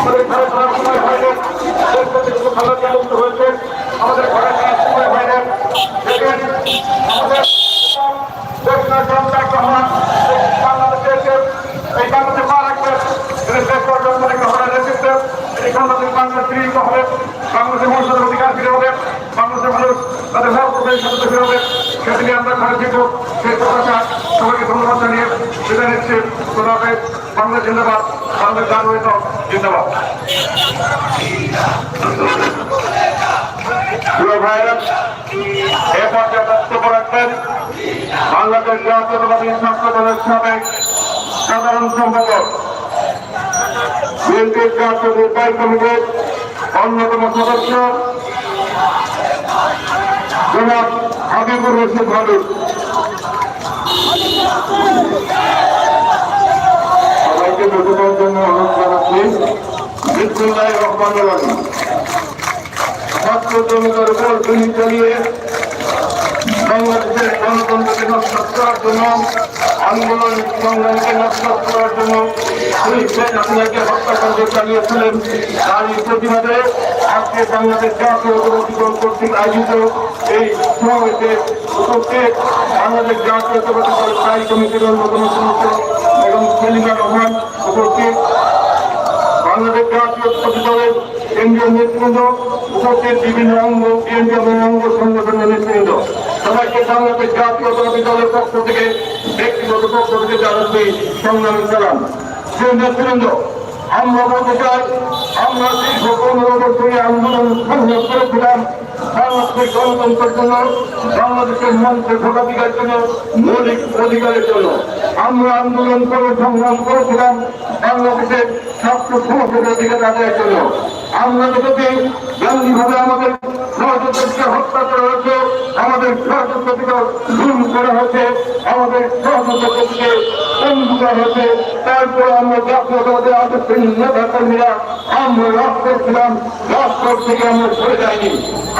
আমাদের ঘরে সময় দেশ থেকে কিছু খাবার মুক্ত হয়েছে আমাদের ঘরে সময় বাংলাদেশ হবে বাংলাদেশের মানুষের অধিকার ফিরে হবে বাংলাদেশের মানুষ তাদের হক ফিরে হবে সেদিকে আমরা ঘরে থাকব সেই প্রকাশা সবাইকে ধন্যবাদ জানিয়ে বিদায় নিচ্ছি। হাফেজ বাংলাদেশ জিন্দাবাদ বাংলাদেশ গান হয়ে জিন্দাবাদ। নির্বাহী কমিটির অন্যতম সদস্য হাবিবুর রশিদ হাবিব সবাইকে বসবার জন্য অনুরোধ জানাচ্ছি বিসমুল্লাহ রহমান রাহিম ছাত্র জমিদার উপর গুলি চালিয়ে বাংলাদেশের গণতন্ত্রকে নষ্ট করার জন্য, আন্দোলন সংগ্রামকে নষ্ট করার জন্য হত্যাকাণ্ড চালিয়েছিলেন। তারই প্রতিবাদে আজকে বাংলাদেশ জাতীয় অধিকরণ কর্তৃক আয়োজিত এই সমাবেশে উপস্থিত বাংলাদেশ জাতীয়তাবাদী দল স্থায়ী কমিটির অন্যতম সদস্য এবং সেলিমা রহমান উপস্থিত। বাংলাদেশ জাতীয় দলের কেন্দ্রীয় নেতৃবৃন্দ উপস্থিত বিভিন্ন অঙ্গ, কেন্দ্রীয় এবং অঙ্গ সংগঠনের নেতৃবৃন্দ। সবাইকে বাংলাদেশ জাতীয়তাবাদী দলের পক্ষ থেকে ব্যক্তিগত পক্ষ থেকে জানাচ্ছি সংগ্রামী সালাম সেই নেতৃবৃন্দ আমরা আমরা দীর্ঘ আন্দোলন সংগ্রাম করেছিলাম। বাংলাদেশের গণতন্ত্রের জন্য, বাংলাদেশের মঞ্চে ভোটাধিকার জন্য, মৌলিক অধিকারের জন্য আমরা আন্দোলন করে সংগ্রাম করেছিলাম বাংলাদেশের ছাত্র সমাজের অধিকার জন্য। আমরা যদি যেমনিভাবে আমাদের সহযোগীকে হত্যা আমাদের সহযোগীকে করা হয়েছে। আমাদের সহযোগীকে বন্ধু করা হয়েছে। তারপর আমরা জাতীয়তাবাদের আদর্শের নেতা কর্মীরা আমরা রাজ করছিলাম রাজপথ থেকে আমরা সরে যাইনি।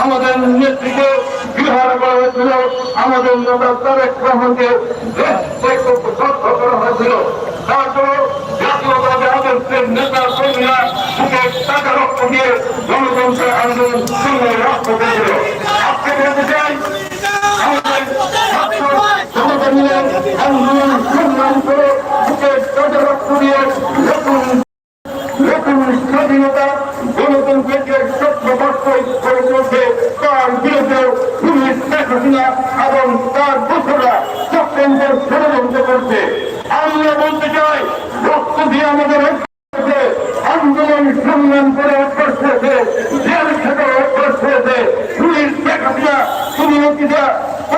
আমাদের নেতৃত্বে বিহার করা হয়েছিল, আমাদের নেতা তারেক রহমানকে সত্য করা হয়েছিল। তারপর জাতীয়তাবাদের আদর্শের নেতা কর্মীরা বুকে টাকা রক্ত দিয়ে গণতন্ত্রের আন্দোলন সঙ্গে রক্ত দিয়েছিল আজকে বলতে চাই জনগণের আন্দোলন সংগ্রাম করে বুকে টাকা রক্ত দিয়ে নতুন নতুন স্বাধীনতা গণতন্ত্রকে সত্য বাস্তব করে চলছে তার বিরুদ্ধে পুলিশ শেখ হাসিনা এবং তার দোষরা চক্রান্ত আমরা বলতে চাই, রক্ত দিয়ে আমাদের হচ্ছে, আন্দোলন সংগ্রাম করে অভ্যাস হয়েছে জেল থেকে অভ্যাস হয়েছে পুলিশ শেখ হাসিনা তুমি অতীতা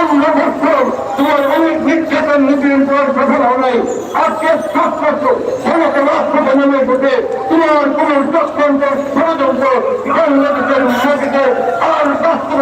অন্য বছর তোমার অনেক নির্যাতন নীতির পর সফল হয় নাই আজকে সস্পষ্ট সমস্ত রাষ্ট্রকে নেমে এসেছে তোমার কোন চক্রান্ত ষড়যন্ত্র বাংলাদেশের মাটিতে আর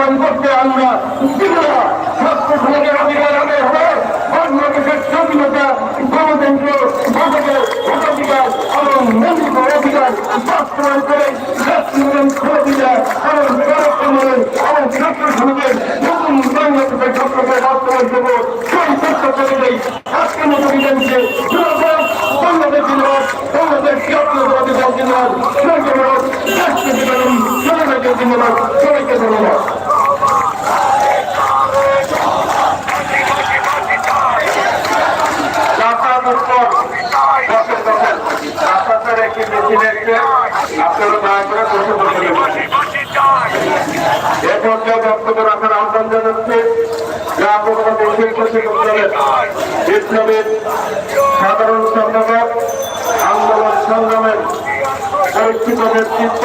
বাস্তবায়ন করতে আমরা দিব না ছাত্র সমাজের অধিকার আদায় হবে। বাংলাদেশের স্বাধীনতা, গণতন্ত্র, ভারতের ভোটাধিকার এবং মৌলিক অধিকার বাস্তবায়ন করে জাতীয় খোলা এবং কারণ এবং ছাত্র সমাজের নতুন বাংলাদেশের ছাত্রকে বাস্তবায়ন করব। সেই চেষ্টা করে নেই আজকে মতো বিজেপিকে বাংলাদেশ জিন্দাবাদ। বাংলাদেশ জাতীয়তাবাদী দল জিন্দাবাদ? ধন্যবাদ রাষ্ট্র বিধান জিন্দাবাদ। সবাইকে ধন্যবাদ। এ পর্যায়ে বক্তব্য রাখার আহ্বান জানাচ্ছে শিক্ষকের সাধারণ সম্পাদক আন্দোলন সংগ্রামের পরিচিত নেতৃত্ব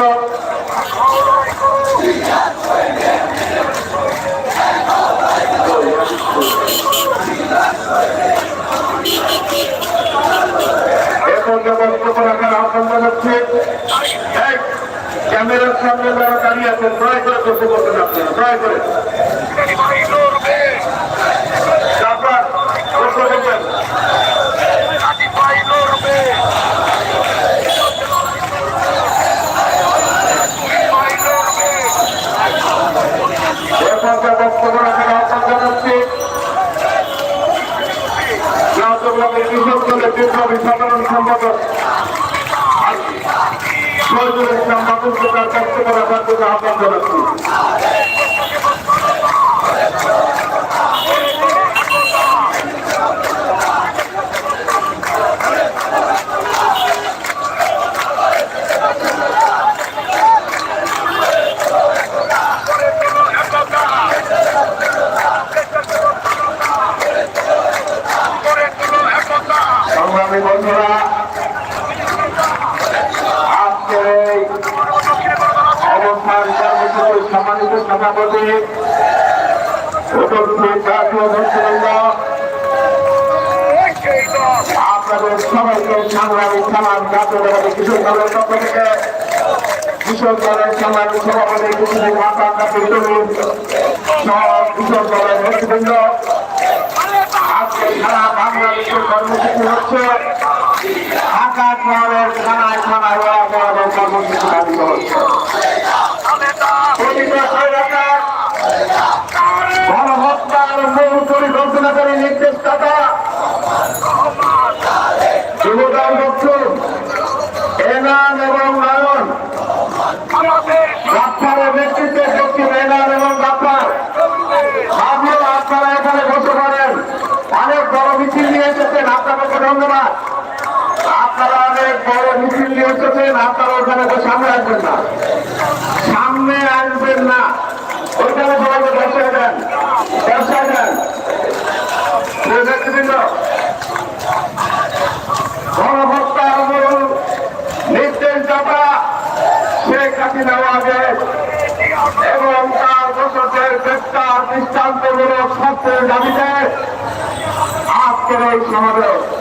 এ পর্যায়ে বক্তব্য রাখার আহ্বান জানাচ্ছে ক্যামেরার সামনে যারা দাঁড়িয়ে আছেন দয়া করে বসে করবেন আপনারা দয়া করে তারপর বসে বসেন এ পর্যায়ে বক্তব্য রাখার আহ্বান জানাচ্ছি আন্তর্জাতিক কৃষক দলের বিপ্লবী সাধারণ সম্পাদক শহীদুল ইসলাম বক্তব্য রাখার আহ্বান জানাচ্ছি। সম্মানিত সভাপতি আপনাদের কর্মসূচি প্রতিটা সরকার গণহত্যার মূল পরিকল্পনাকারী নির্দেশদাতা যুবদল দক্ষিণ এনাম এবং নয়ন গাফারের নেতৃত্বে দক্ষিণ এনাম এবং গাফার ভাবলেও আপনারা এখানে বসে পারেন অনেক বড় মিছিল নিয়ে এসেছেন আপনাদেরকে ধন্যবাদ। আপনারা অনেক বড় মিছিল নিয়ে এসেছেন, আপনারা ওখানে সামনে আসবেন না। সামনে আসবেন না। ওইখানে সবাইকে বসায় দেন বসায় দেন। গণহত্যার মূল নির্দেশদাতা শেখ হাসিনা এবং তার দাবিতে আজকের এই সমাবেশ।